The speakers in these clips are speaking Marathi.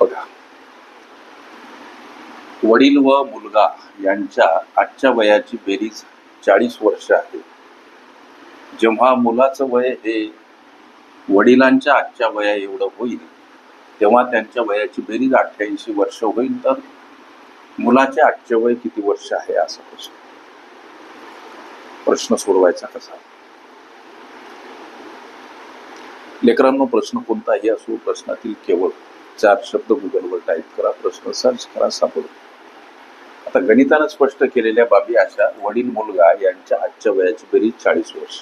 बघा. वडील व मुलगा यांच्या आजच्या वयाची बेरीज चाळीस वर्ष आहे. जेव्हा मुलाचं वय हे वडिलांच्या आजच्या वया एवढं होईल तेव्हा त्यांच्या वयाची बेरीज अठ्ठ्याऐंशी वर्ष होईल तर मुलाचे आजचे वय किती वर्ष आहे असा प्रश्न. प्रश्न सोडवायचा कसा? लेकरांनो प्रश्न कोणताही असो प्रश्नातील केवळ चार शब्द गुगलवर टाईप करा प्रश्न सर्च करा सापडतो आता गणितानं स्पष्ट केलेल्या बाबी अशा वडील मुलगा यांच्या आजच्या वयाची बेरीज चाळीस वर्ष.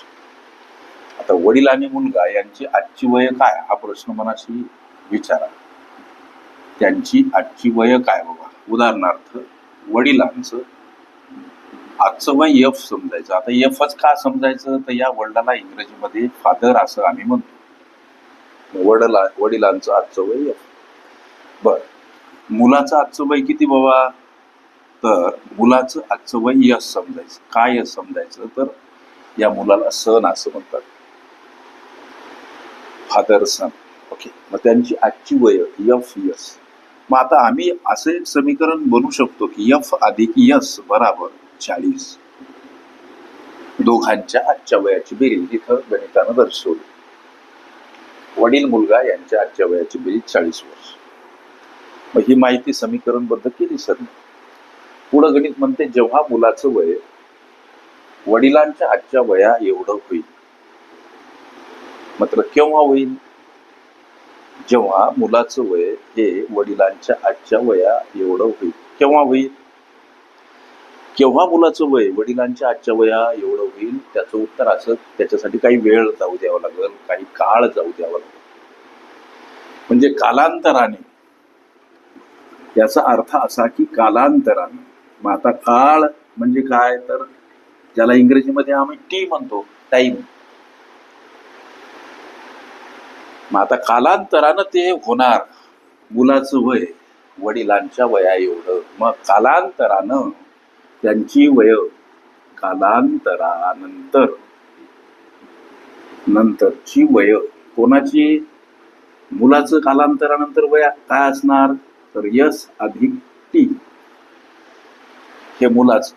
आता वडील आणि मुलगा यांची आजची वय काय? हा प्रश्न मनाशी विचारा. त्यांची आजची वय काय बाबा? उदाहरणार्थ वडिलांचं आजचं वय यफ समजायचं. आता यफच का समजायचं? तर या वडिलाला इंग्रजीमध्ये फादर असं आम्ही म्हणतो. वडिला वडिलांचं आजचं वय यफ बर. मुलाचं आजचं वय किती बाबा? तर मुलाचं आजचं वय यश समजायचं. काय यश समजायचं? तर या मुलाला सण असं म्हणतात. फादर सन ओके मग त्यांची आजची वय यफ यस. मग आता आम्ही असे एक समीकरण बनवू शकतो की यफ अधिक यस बराबर चाळीस. दोघांच्या आजच्या वयाची बेरीज इथं गणितानं दर्शवली. वडील मुलगा यांच्या आजच्या वयाची बेरीज चाळीस वर्ष. मग ही माहिती समीकरणबद्ध केली सर. पुढं गणित म्हणते जेव्हा मुलाचं वय वडिलांच्या आजच्या वया एवढं होईल. मात्र केव्हा होईल? जेव्हा मुलाचं वय हे वडिलांच्या आजच्या वया एवढं होईल. केव्हा होईल? केव्हा मुलाचं वय वडिलांच्या आजच्या वया एवढं होईल? त्याचं उत्तर असं त्याच्यासाठी काही वेळ जाऊ द्यावा लागेल काही काळ जाऊ द्यावा लागेल. म्हणजे कालांतराने याचा अर्थ असा की कालांतराने मग आता काळ म्हणजे काय? तर ज्याला इंग्रजीमध्ये आम्ही टी म्हणतो टाइम मग आता कालांतरानं ते होणार. मुलाचं वय वडिलांच्या वया एवढं. मग कालांतरानं त्यांची वय कालांतरानंतर. नंतरची वय कोणाची? मुलाचं कालांतरानंतर वय काय असणार? तर यस अधिक टी. हे मुलाच.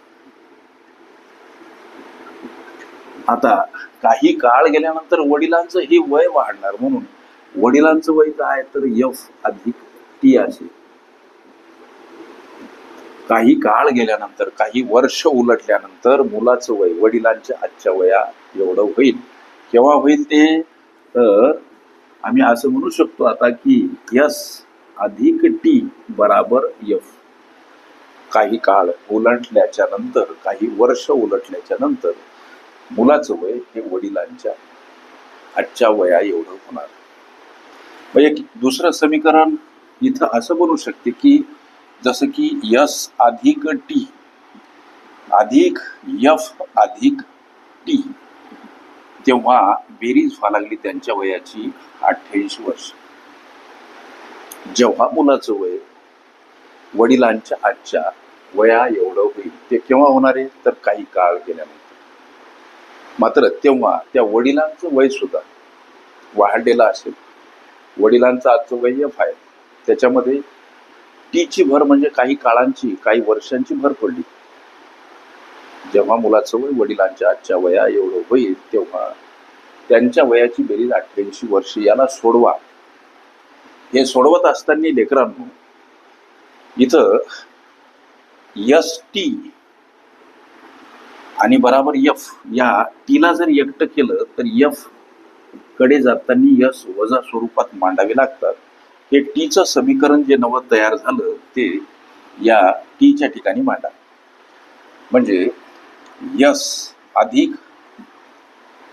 आता काही काळ गेल्यानंतर वडिलांचं हे वय वाढणार म्हणून वडिलांचं वय काय? तर यफ अधिक टी असेल काही काळ गेल्यानंतर काही वर्ष उलटल्यानंतर मुलाचं वय वडिलांच्या आजच्या वया एवढं होईल. केव्हा होईल ते? तर आम्ही असं म्हणू शकतो आता की यस अधिक टी बराबर यफ काही काळ उलटल्याच्या नंतर काही वर्ष उलटल्याच्या नंतर मुलाचं वय हे वडिलांच्या आजच्या वया एवढं होणार. मग एक दुसरं समीकरण इथं असं बनू शकते की जसं की यस अधिक टी अधिक यफ अधिक टी तेव्हा बेरीज व्हायला लागली त्यांच्या वयाची अठ्ठ्याऐंशी वर्ष. जेव्हा मुलाचं वय वडिलांच्या आजच्या वया एवढं होईल ते केव्हा होणार आहे? तर काही काळ गेल्यानंतर. मात्र तेव्हा त्या वडिलांचं वय सुद्धा वाढलेलं असेल. वडिलांचं आजचं वय एफ आहे. त्याच्यामध्ये टीची भर म्हणजे काही काळांची काही वर्षांची भर पडली. जेव्हा मुलाचं वय वडिलांच्या आजच्या वया एवढं होईल तेव्हा त्यांच्या वयाची बेरीज अठ्ठ्याऐंशी वर्ष याला सोडवा. हे सोडवत असताना लेकरांनो इथं यस टी आणि बराबर यफ या टीला जर एकटं केलं तर यफकडे जाताना यस वजा स्वरूपात मांडावे लागतात. हे टीचं समीकरण जे नवं तयार झालं ते या टीच्या ठिकाणी मांडा. म्हणजे यस अधिक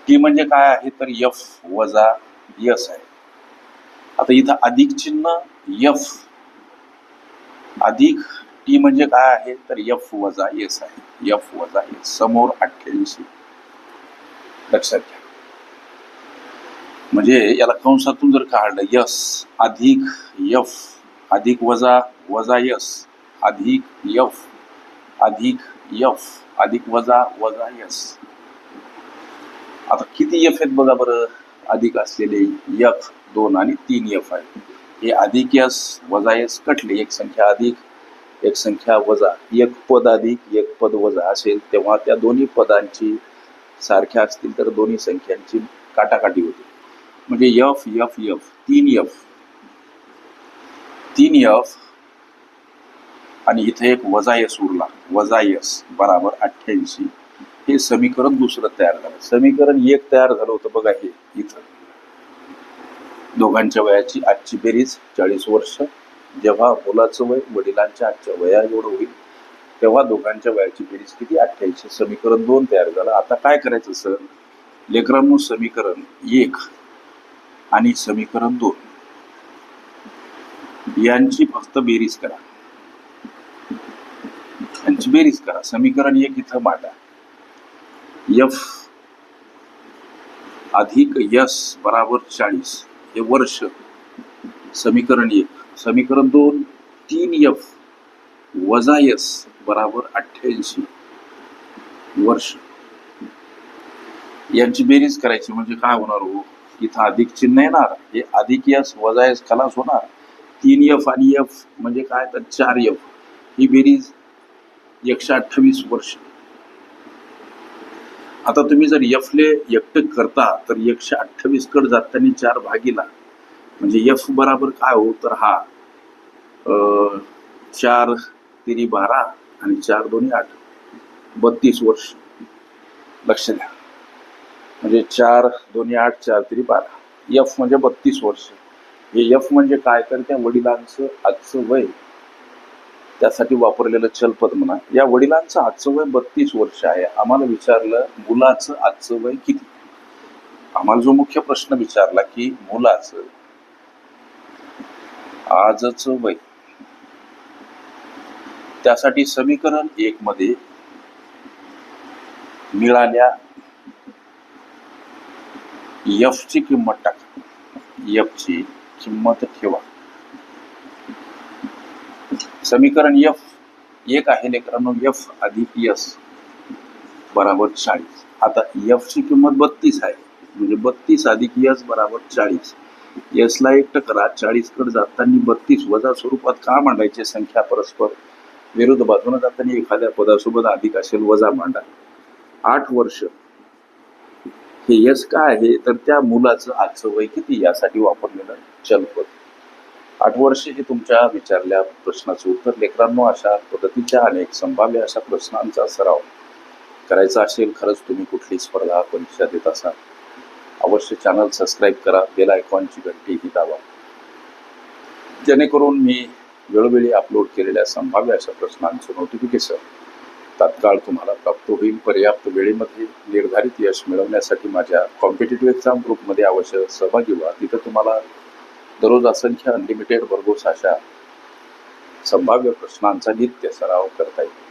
टी म्हणजे काय आहे? तर यफ वजा यस आहे. आता इथं अधिक चिन्ह यफ अधिक टी म्हणजे काय आहे? तर यफ वजा एस आहे. यफ वजा एस समोर अठ्ठ्याऐंशी. लक्षात घ्या. म्हणजे याला कंसातून जर काढलं यस अधिक यफ अधिक वजा वजा यस अधिक यफ अधिक यफ अधिक वजा वजा यस आता किती यफ आहेत बघा बरं? अधिक असलेले यफ दोन आणि तीन यफ आहे हे अधिक यस वजा यस कटले एक संख्या अधिक एक संख्या वजा. एक पद अधिक एक पद वजा असेल तेव्हा त्या दोन्ही पदांची सारख्या असतील तर दोन्ही संख्यांची काटाकाटी होते. म्हणजे यफ यफ यफ तीन यफ तीन यफ आणि इथे एक वजा यस उरला. वजा यस बराबर अठ्ठ्याऐंशी. हे समीकरण दुसरं तयार झालं. समीकरण एक तयार झालं होतं बघा हे इथं. दोघांच्या वयाची आजची बेरीज चाळीस वर्ष. जेव्हा मुलाचं वय वडिलांच्या आजच्या वया एवढं होईल तेव्हा दोघांच्या वयाची बेरीज किती? अठ्ठ्याऐंशी. समीकरण दोन तयार झालं. आता काय करायचं सर? लेकरांनो समीकरण एक आणि समीकरण दोन. यांची फक्त बेरीज करा. यांची बेरीज करा. समीकरण एक इथं मांडा. यफ. अधिक यस बराबर चाळीस. हे वर्ष. समीकरण एक. समीकरण दोन. तीन यफ. वजा यस बराबर अठ्ठ्याऐंशी. वर्ष. यांची बेरीज करायची म्हणजे काय होणार हो? इथं अधिक चिन्ह येणार. हे अधिक यस वजा यस खलास होणार. तीन यफ आणि यफ म्हणजे काय? तर चार यफ. ही बेरीज एकशे अठ्ठावीस वर्ष. आता तुम्ही जर यफले एकटक करता तर एकशे अठ्ठावीस कड जाताना चार भागीला. म्हणजे यफ बराबर काय हो? तर हा चार तिरी बारा आणि चार दोन्ही आठ. बत्तीस वर्ष. लक्ष द्या. म्हणजे चार दोन्ही आठ चार तिरी बारा. यफ म्हणजे बत्तीस वर्ष. हे यफ म्हणजे काय? तर त्या वडिलांचं आजचं वय. त्यासाठी वापरलेलं चलपद म्हणा या वडिलांचं आजचं वय बत्तीस वर्ष आहे. आम्हाला विचारलं मुलाचं आजचं वय किती? आम्हाला जो मुख्य प्रश्न विचारला की मुलाचं आजच वय. त्यासाठी समीकरण एक मध्ये मिळाल्या यफ ची किंमत टाका. यफ ची किंमत ठेवा. समीकरण यफ एक आहे लेकरांनो यफ अधिक यस बराबर चाळीस. आता यफ ची किंमत बत्तीस आहे. म्हणजे बत्तीस अधिक यस बराबर चाळीस. यसला एकटं करा चाळीसकडे जाताना बत्तीस वजा स्वरूपात का मांडायचे? संख्या परस्पर विरुद्ध बाजूने जाताना एखाद्या पदासोबत अधिक असेल वजा मांडा. आठ वर्ष. हे यश काय आहे? तर त्या मुलाचं आजचं वय किती? यासाठी वापरलेलं चलपद. आठ वर्षे हे तुमच्या विचारल्या प्रश्नाचं उत्तर. लेकरांनो अशा पद्धतीच्या अनेक संभाव्य अशा प्रश्नांचा सराव करायचा असेल खरंच तुम्ही कुठली स्पर्धा परीक्षा देत असाल. अवश्य चॅनल सबस्क्राईब करा बेल आयकॉनची घंटी ही दावा जेणेकरून मी वेळोवेळी अपलोड केलेल्या संभाव्य अशा प्रश्नांचं नोटिफिकेशन तात्काळ तुम्हाला प्राप्त होईल. पर्याप्त वेळेमध्ये निर्धारित यश मिळवण्यासाठी माझ्या कॉम्पिटेटिव्ह एक्झाम ग्रुपमध्ये अवश्य सहभागी व्हा. तिथं तुम्हाला दररोज असंख्य अनलिमिटेड भरघोस अशा संभाव्य प्रश्नांचा नित्य सराव करता येईल.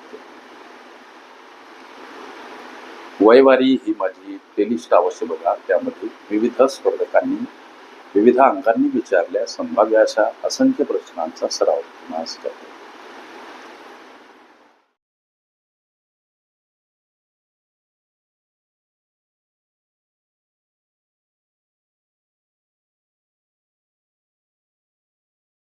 वयवारी ही माझी प्लेलिस्ट अवश्य बघा त्यामध्ये विविध स्पर्धकांनी विविध अंकांनी विचारल्या संभाव्य अशा असंख्य प्रश्नांचा सराव तुम्हाला करतो.